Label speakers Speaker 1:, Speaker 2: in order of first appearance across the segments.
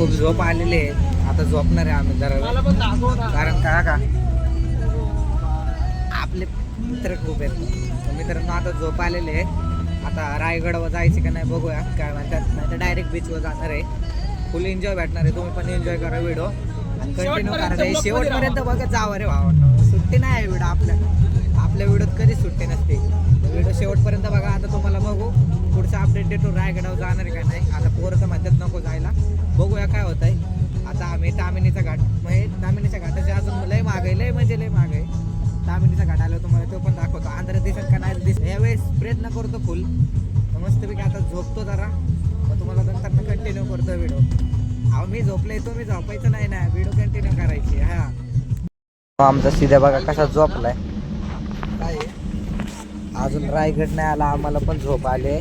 Speaker 1: खूप झोप आलेली आहे. आता झोपणार आहे आम्ही जरा. कारण का का? आपले मित्र खूप आहेत. तर मित्रांनो आता झोप आलेले आहे. आता रायगडवर जायचे का नाही बघूया. काय म्हणतात नाही तर डायरेक्ट बीचवर जाणार आहे. फुल एन्जॉय भेटणार आहे. तुम्ही पण एन्जॉय करा व्हिडिओ आणि कंटिन्यू करा. हे शेवटपर्यंत बघत जावं रे भावा. सुट्टी नाही आहे व्हिडिओ आपल्या. आपल्या व्हिडिओत कधीच सुट्टी नसते. शेवटपर्यंत बघा आता तुम्हाला बघू. पुढचा अपडेट देतो रायगडाव जाणार आहे का नाही. आता पोरं तर नको जायला. बघूया काय होत आहे आता आम्ही तामिनीचा घाट म्हणजे तामिनीच्या घाटाच्या अजून लय मागे आहे लय म्हणजे लय मागे आहे. तामिनीचा घाट आलो तुम्हाला तो पण दाखवतो. आंध्र दिसत का नाही दिसत. यावेळेस प्रयत्न करतो फुल तर मस्तपैकी आता झोपतो जरा. मग तुम्हाला नंतर कंटिन्यू करतो व्हिडिओ अहो मी झोपले मी झोपायचं नाही ना. व्हिडिओ कंटिन्यू करायची हा. आमचा सिद्या बघा कसा झोपलाय. अजून रायगड नाही आला आम्हाला पण झोप आले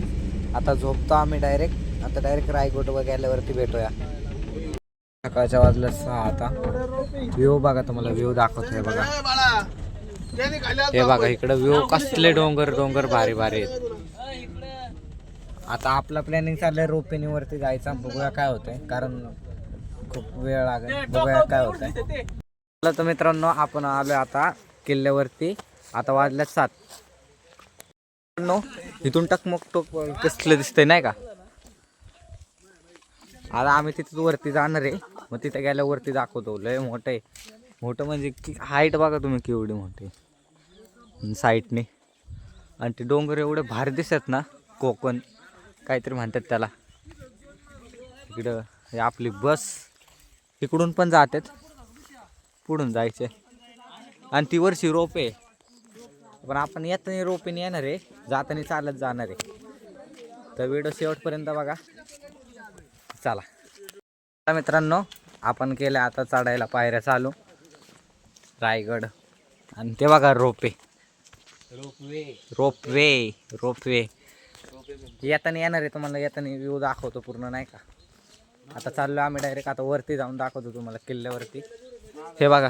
Speaker 1: आता झोपतो आम्ही डायरेक्ट आता डायरेक्ट रायगड वर गेल्यावरती भेटूया. सकाळच्या वाजल्या सहा आता. व्ह्यू बघा तुम्हाला व्ह्यू दाखवतोय बघा. हे बघा इकडं व्ह्यू कसले डोंगर डोंगर भारी भारी आहेत. आता आपला प्लॅनिंग चाललंय रोपेनीवरती जायचा. बघूया काय होतंय कारण खूप वेळ लागेल. बघूया काय होतंय. तर मित्रांनो आपण आलोय आता किल्ल्यावरती. आता वाजल्यात सात. इथून टकमक टोक कसलं दिसतंय नाही का? आता आम्ही तिथं वरती जाणार आहे. मग तिथे गेल्यावरती दाखवतो. लय मोठं आहे. मोठं म्हणजे की हाईट बघा तुम्ही केवढी मोठी साईटने आणि ते डोंगर एवढे भारी दिसत ना कोकण. काहीतरी म्हणतात त्याला. इकडं हे आपली बस. इकडून पण जातात. पुढून जायचे आणि ती वरची रोप आहे. पण आपण येताना रोपेने येणार आहे जाताना चालत जाणार आहे. तर व्हिडिओ शेवटपर्यंत बघा. चला. मित्रांनो आपण केलं आता चढायला पायऱ्या चालू. रायगड. आणि ते बघा रोपे. रोपवे. रोपवे येताना येणार आहे तुम्हाला येताना व्ह्यू दाखवतो पूर्ण नाही का? आता चाललो आम्ही डायरेक्ट आता वरती जाऊन दाखवतो तुम्हाला किल्ल्यावरती. हे बघा.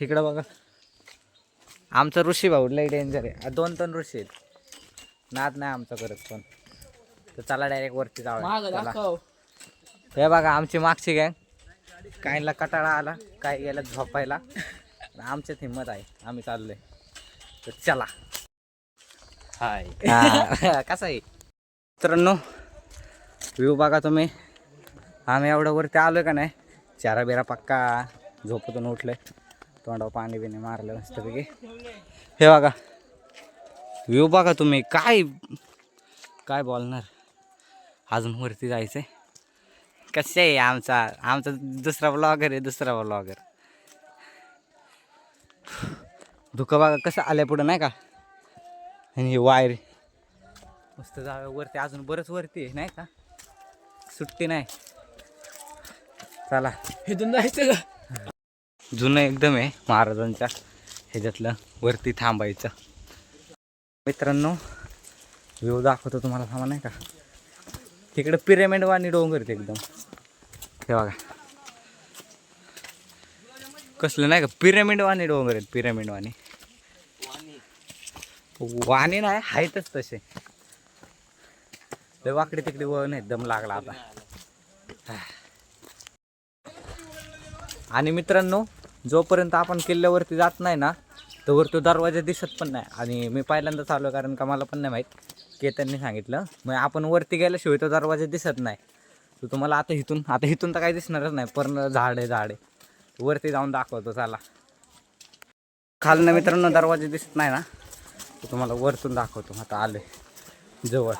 Speaker 1: इकडं बघा. आमचं ऋषी भाऊ लय डेंजर आहे. आ, दोन दोन ऋषी आहेत. नाद नाही आमचं करत पण. तर चला डायरेक्ट वरती जाऊ चला. हे बघा आमची मागची गँग काहींना कटाळा आला काही गेलं झोपायला. आमच्यात हिंमत आहे. आम्ही चाललोय. तर चला. हाय. कसा आहे? मित्रांनो व्ह्यू बघा तुम्ही. आम्ही एवढं वरती आलोय का नाही? चारा बिरा पक्का. झोपतून उठलोय. तोंडावर पाणी बिणी मारलं मस्तपैकी. हे बघा. व्ह्यू बघा तुम्ही. काय काय बोलणार? अजून वरती जायचंय. कसे आहे आमचा? आमचा दुसरा ब्लॉगर आहे दुसरा ब्लॉगर धुकं बघा कसं आल्या पुढं नाही का? आणि हे वायर. मस्त जागा वरती अजून बरंच वरती आहे नाही का? सुट्टी नाही. चला.
Speaker 2: इथून जायचं का?
Speaker 1: जुनं एकदम आहे महाराजांच्या ह्याच्यातलं वरती थांबायचं. मित्रांनो व्ह्यू दाखवतो तुम्हाला थांबा नाही का? तिकडे पिरामिड वाणी डोंगर आहेत एकदम. हे बघा. कसलं नाही का? पिरामिड वाणी डोंगर आहेत पिरामिड वाणी. वाणी नाही आहेतच तसे. लय वाकडे तिकडे वळण आहे दम लागला आता. आणि मित्रांनो जोपर्यंत आपण किल्ल्यावरती जात नाही ना तोवर तो दरवाजा दिसत पण नाही. आणि मी पहिल्यांदाच आलो कारण का मला पण नाही माहीत केतनने सांगितलं. मग आपण वरती गेल्याशिवाय तो दरवाजा दिसत नाही. तो तुम्हाला आता इथून आता इथून तर काही दिसणारच नाही पण झाड आहे झाड. आहे वरती जाऊन दाखवतो चला. खालनं मित्रांनो दरवाजे दिसत नाही ना तर तुम्हाला वरतून दाखवतो. आता आले जवळ.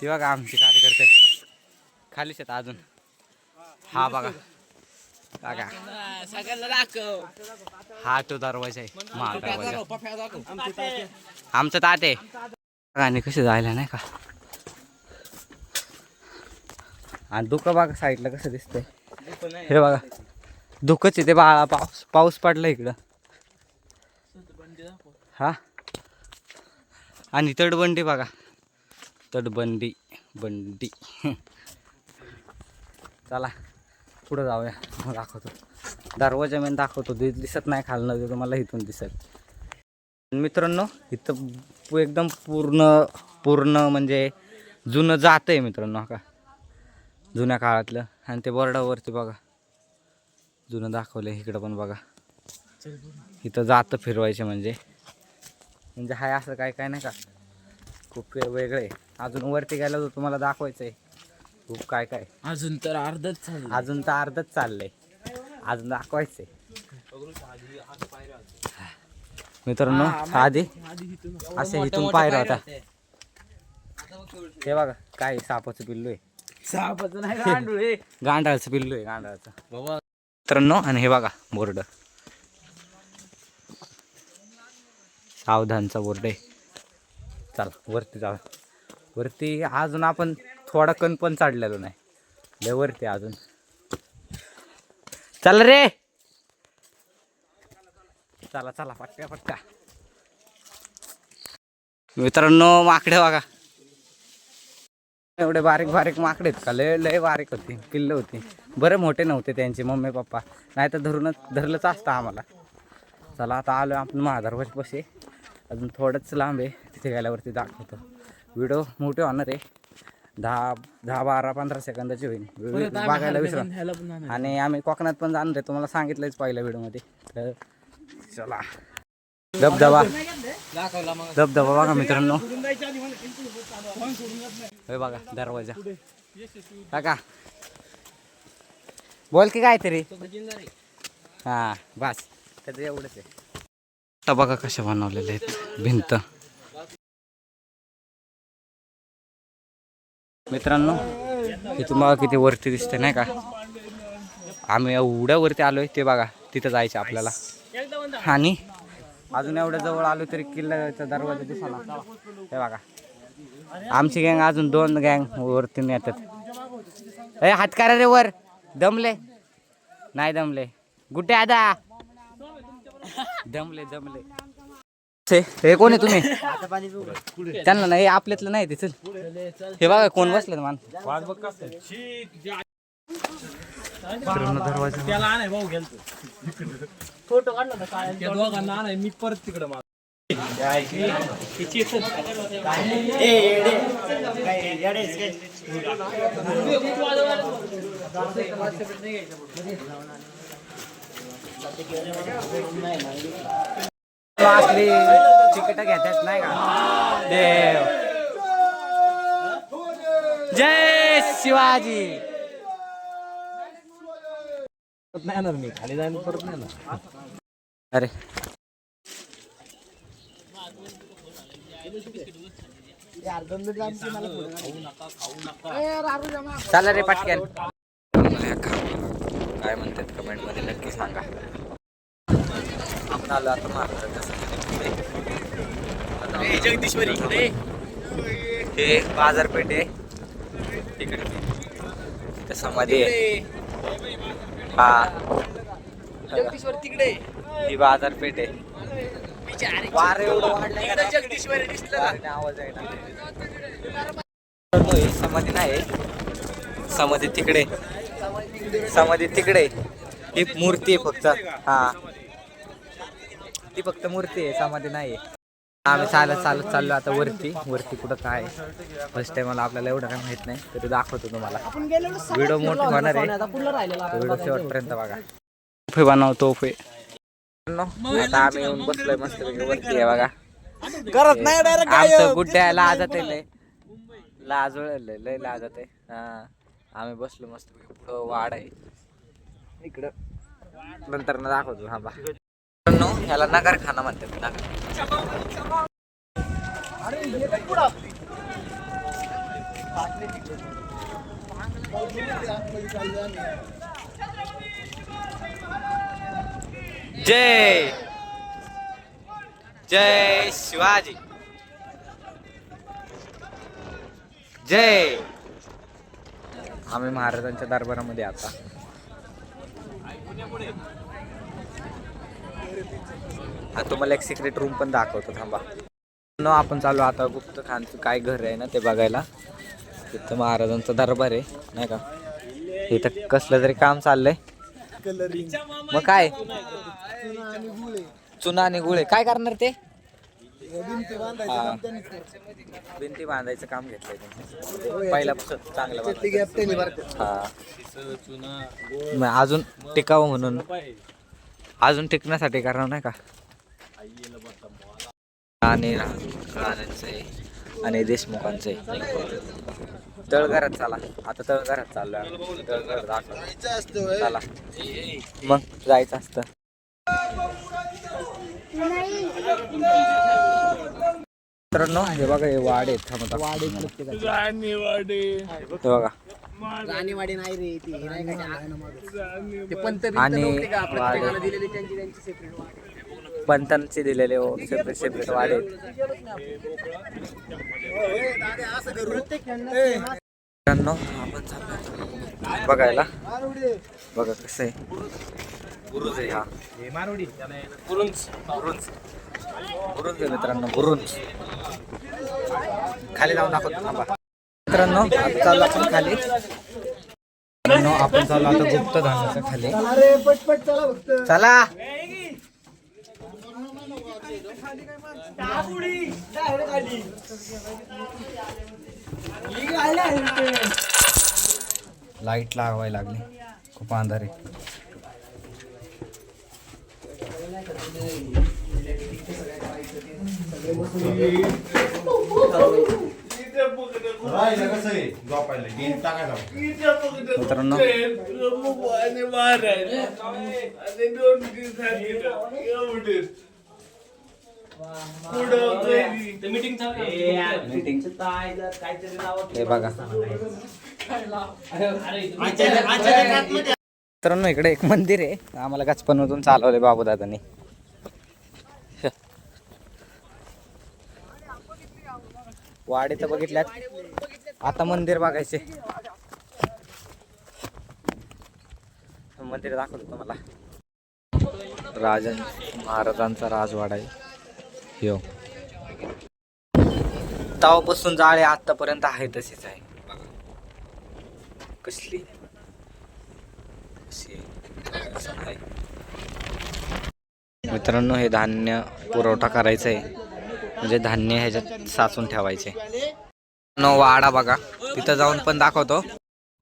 Speaker 1: ती बघा आमची कार्यकर्ते. खालीच आहेत अजून. हा बघा. बघा.
Speaker 2: सगळ्यांना दाखव.
Speaker 1: हा तो दरवाजा आहे. महा दरवाजा. आमचं ताते आणि कसे जायला नाही का? आणि धुकं बघा साईडला कसं दिसतंय. हे बघा. धुकंच आहे ते बाळा. पाऊस पाऊस पडला इकडं. हा? आणि तटबंडी बघा. तटबंडी बंडी चला. पुढं जाऊया. दाखवतो. दरवाजा मी दाखवतो. दि- दिसत नाही खालनं ते तुम्हाला इथून दिसत मित्रांनो इथं एकदम पूर्ण पूर्ण म्हणजे जुनं जात आहे मित्रांनो का? जुन्या काळातलं. आणि ते बोर्डावरती बघा. जुनं दाखवलं इकडं पण बघा. इथं जातं फिरवायचे म्हणजे. म्हणजे हाय असं काय काय नाही का? खूप वेगळं. आहे अजून वरती गेलं तर तुम्हाला दाखवायचं आहे खूप काय काय?
Speaker 2: अजून तर अर्धच चालू
Speaker 1: अजून तर अर्धच चाललंय. अजून दाखवायचंय. मित्रांनो आधी असे इथून पायरा होता हे बघा काय सापाचं पिल्लू आहे.
Speaker 2: सापाचं नाही गांडूळ.
Speaker 1: गांडाळचं पिल्लू आहे गांडाळचं.
Speaker 2: बाबा.
Speaker 1: मित्रांनो आणि हे बघा बोर्ड. सावधानचा बोर्ड आहे. चला वरती जा वरती अजून आपण थोडा कण पण चढलेलो नाही. लय वरती अजून. चल रे. चला चला पटका पटका मित्रांनो माकडे बघा. एवढे बारीक बारीक माकडे आहेत का? लय लय बारीक होती किल्ले होती. बरे मोठे नव्हते त्यांचे मम्मी पप्पा. नाही तर धरूनच धरलंच असतं आम्हाला. चला आता आलो आपण महाधारवश बसे. अजून थोडंच लांब आहे. तिथे गेल्यावरती दाखवतो. व्हिडिओ मोठे होणार आहे. दहा दहा बारा पंधरा सेकंदाची होईल. बघायला विसरा. आणि आम्ही कोकणात पण जाणार आहे तुम्हाला सांगितलंच पहिल्या व्हिडिओमध्ये. तर चला. धबधबा धबधबा बघा मित्रांनो. होय बघा दरवाजा. काका. बोल की काहीतरी. हा बस. त्याचं एवढंच आहे. बघा कशा बनवलेले आहेत भिंत. मित्रांनो हे तुम्हाला किती वरती दिसते नाही का? आम्ही एवढ्या वरती आलोय ते बघा तिथं जायचं आपल्याला. आणि अजून एवढ्या जवळ आलो तरी किल्ल्याचा दरवाजा दिसाला हे बघा. आमची गँग अजून दोन गँग वरती नेतात. ए हातकारा रे वर. दमले. नाही दमले. गुड्डे आदा. दमले दमले. हे हे कोण आहे तुम्ही? त्यांना नाही आपल्यातलं नाही ते चल. हे बघा कोण बसलं मान.
Speaker 2: फोटो काढला मी परत तिकडे
Speaker 1: असली तिकीट घेतात नाही का? देव. जय शिवाजी.
Speaker 2: नाही येणार मी खाली परत नाही येणार.
Speaker 1: अरे. चला रे पटकन. काय म्हणतात कमेंटमध्ये नक्की सांगा. आपण आलो आता महाराष्ट्राच्या
Speaker 2: जगदीश्वरी. इकडे
Speaker 1: हे बाजारपेठ. आहे तिकडे. तिथे समाधी आहे. हा.
Speaker 2: जगदीश्वर तिकडे.
Speaker 1: ही बाजारपेठ. आहे वार एवढं वाढलंय का?
Speaker 2: जगदीश्वरी दिसलं ना.
Speaker 1: आणि आवाज आहे ना. तो ही समाधी नाही. समाधी तिकडे. समाधी तिकडे. ही मूर्ती आहे फक्त. हा. ती फक्त मूर्ती आहे समाधी नाही आम्ही चालत चालत चाललो आता वरती. वरती कुठं काय? फर्स्ट टाइम मला आपल्याला एवढं काय माहीत नाही. तरी दाखवतो तुम्हाला. व्हिडिओ मोठा होणार आहे. व्हिडिओ शेवटपर्यंत बघा तोफे बनवतो तोफे. आता आम्ही येऊन बसलोय मस्त वरती आहे बघा.
Speaker 2: करत नाही डायरेक्ट
Speaker 1: आमचं गुड्ड्या लाजत आहे लय. लाज लय लय लाजत आहे. हा आम्ही बसलो मस्त पुढं वाड आहे. इकडं. नंतर ना दाखवतो हा बा ह्याला नगर खाना म्हणतात नगर. जय जय शिवाजी. जय. आम्ही महाराजांच्या दरबारामध्ये आता. आता तुम्हाला एक सिक्रेट रूम पण दाखवतो थांबा. न आपण चालू आता गुप्त खानचं काय घर आहे ना ते बघायला. तिथं महाराजांचा दरबार आहे नाही का? इथं कसलं तरी काम चाललंय. मग काय? चुना आणि गुळे. काय करणार ते? हा. भिंती बांधायचं काम घेतलंय पहिल्यापासून चांगलं. हा. अजून टिकावं म्हणून. अजून टिकण्यासाठी कारण नाही का? आणि आणि देशमुखांचं तळघरात चला. आता तळघरात चाललोय आम्ही. तळघरात चला. मग जायचं असतं. मित्रांनो हे बघा हे वाड आहेत. थांबा वाडे हे बघा.
Speaker 3: राणीवाडी नाही रे ती हे नाही का? ते पंत बिंत
Speaker 1: आणि
Speaker 3: नव्हते का. ठिकाणी दिलेली त्यांची त्यांची सेपरेट
Speaker 1: पंतांचे दिलेले सेपरेट सेपरेट वाडे. मित्रांनो आपण चाललोय बघायला. बघा कसं आहे. बुरुज आहे. हा. बुरुंज. बुरुंज. बुरुंज आहे मित्रांनो बुरुंज. खाली जाऊन दाखवतो थांबा. मित्रांनो आता चाललो आपण खाली. मित्रांनो आपण चाललो आता गुप्त धान्याच्या खाली. चला. लाइट लावाय लागली. खूप अंधार. आहे
Speaker 4: राहिलं कसं आहे झोपायला गेम टाकायला
Speaker 1: मित्रांनो. हे बघा. मित्रांनो इकडे एक मंदिर आहे. आम्हाला गचपणमधून चालवले बाबू वाडे तर बघितल्यात. आता मंदिर बघायचे. मंदिर दाखवतो तुम्हाला. राजन महाराजांचा राजवाडा आहे. हो तेव्हापासून जाळे आतापर्यंत आहे तशीच आहे. कसली? मित्रांनो हे धान्य पुरवठा करायचं आहे म्हणजे धान्य ह्याच्यात साचून ठेवायचे. मित्रांनो वाडा बघा. तिथं जाऊन पण दाखवतो.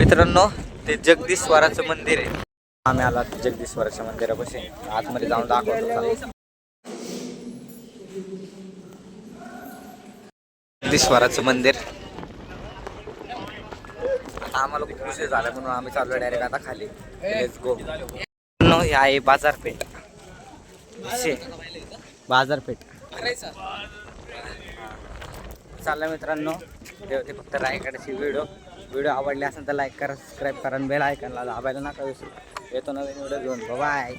Speaker 1: मित्रांनो ते जगदीश्वराचं मंदिर आहे. आम्ही आला जगदीश्वराच्या मंदिरापाशी. आतमध्ये जाऊन दाखवतो. जगदीश्वराचं मंदिर. आता आम्हाला खूप उशीर झाला म्हणून आम्ही चाललो डायरेक्ट आता खाली. गो नो हे आहे बाजारपेठ. बाजारपेठ. चाललं मित्रांनो. ते होते फक्त रायगडची व्हिडिओ व्हिडिओ आवडले असेल तर लाईक करा सबस्क्राईब करा बेल ऐकायला दाबायला नका विसरू. येतो नवीन व्हिडिओ घेऊन. बाय